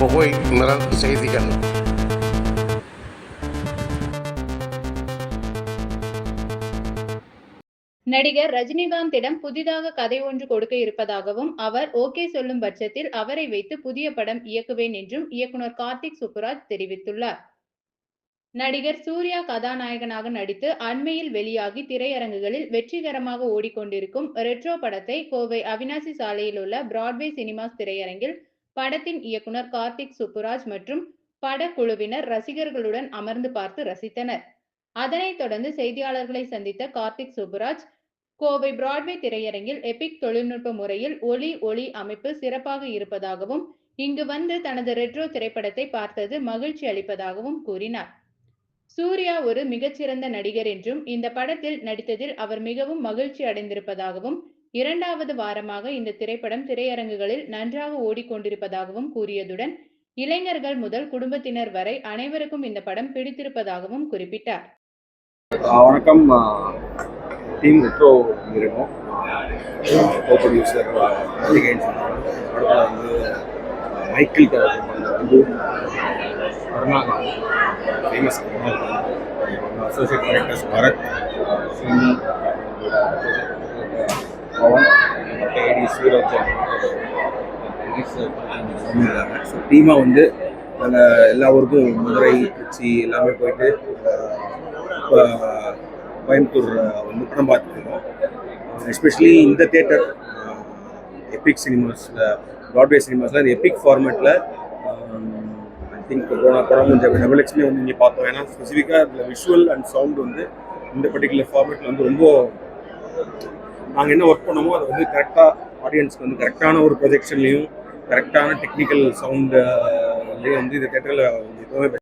குகை நிரல் செய்திகள் நடிகர் ரஜினிகாந்திடம் புதிதாக கதை ஒன்று கொடுக்க இருப்பதாகவும் அவர் ஓகே சொல்லும் பட்சத்தில் அவரை வைத்து புதிய படம் இயக்குவேன் என்றும் இயக்குனர் கார்த்திக் சுப்புராஜ் தெரிவித்துள்ளார். நடிகர் சூர்யா கதாநாயகனாக நடித்து அண்மையில் வெளியாகி திரையரங்குகளில் வெற்றிகரமாக ஓடிக்கொண்டிருக்கும் ரெட்ரோ படத்தை கோவை அவினாசி சாலையில் உள்ள பிராட்வே சினிமாஸ் திரையரங்கில் படத்தின் இயக்குனர் கார்த்திக் சுப்புராஜ் மற்றும் படக்குழுவினர் ரசிகர்களுடன் அமர்ந்து பார்த்து ரசித்தனர். அதனைத் தொடர்ந்து செய்தியாளர்களை சந்தித்த கார்த்திக் சுப்புராஜ் கோவை பிராட்வே திரையரங்கில் எபிக் தொழில்நுட்ப முறையில் ஒளி ஒளி அமைப்பு சிறப்பாக இருப்பதாகவும் இங்கு வந்து தனது ரெட்ரோ திரைப்படத்தை பார்த்தது மகிழ்ச்சி அளிப்பதாகவும் கூறினார். சூர்யா ஒரு மிகச்சிறந்த நடிகர் என்றும் இந்த படத்தில் நடித்ததில் அவர் மிகவும் மகிழ்ச்சி அடைந்திருப்பதாகவும் இரண்டாவது வாரமாக இந்த திரைப்படம் திரையரங்குகளில் நன்றாக ஓடிக்கொண்டிருப்பதாகவும் கூறியதுடன் இளைஞர்கள் முதல் குடும்பத்தினர் வரை அனைவருக்கும் இந்த படம் பிடித்திருப்பதாகவும் குறிப்பிட்டார். வணக்கம். டீம் ரெட்ரோ இருக்கும் ப்ரொடியூசர் படத்தில் வந்து ஆஹ் Michael famous associate directors Bharath cine டீமா ஸோ டீமாக வந்து நாங்கள் எல்லா ஊருக்கும் மதுரை திருச்சி எல்லாமே போயிட்டு கோயம்புத்தூர் வந்து படம் பார்த்துருக்கோம் எஸ்பெஷலி இந்த தேட்டர் எபிக் சினிமாஸில் ப்ராட்வே சினிமாஸில் இந்த எபிக் ஃபார்மேட்டில் ஐ திங்க் போன படம் கொஞ்சம் டபுள் எக்ஸ்மே வந்து இங்கே பார்த்தோம். ஏன்னா ஸ்பெசிஃபிக்காக இதில் விஷுவல் அண்ட் சவுண்ட் வந்து இந்த பர்டிகுலர் ஃபார்மேட்டில் வந்து ரொம்ப நாங்கள் என்ன ஒர்க் பண்ணோமோ அதை வந்து கரெக்டாக ஆடியன்ஸ்க்கு வந்து கரெக்டான ஒரு ப்ரொஜெக்ஷன்லையும் கரெக்டான டெக்னிக்கல் சவுண்ட்லேயும் வந்து இந்த தேட்டரில் எப்போவுமே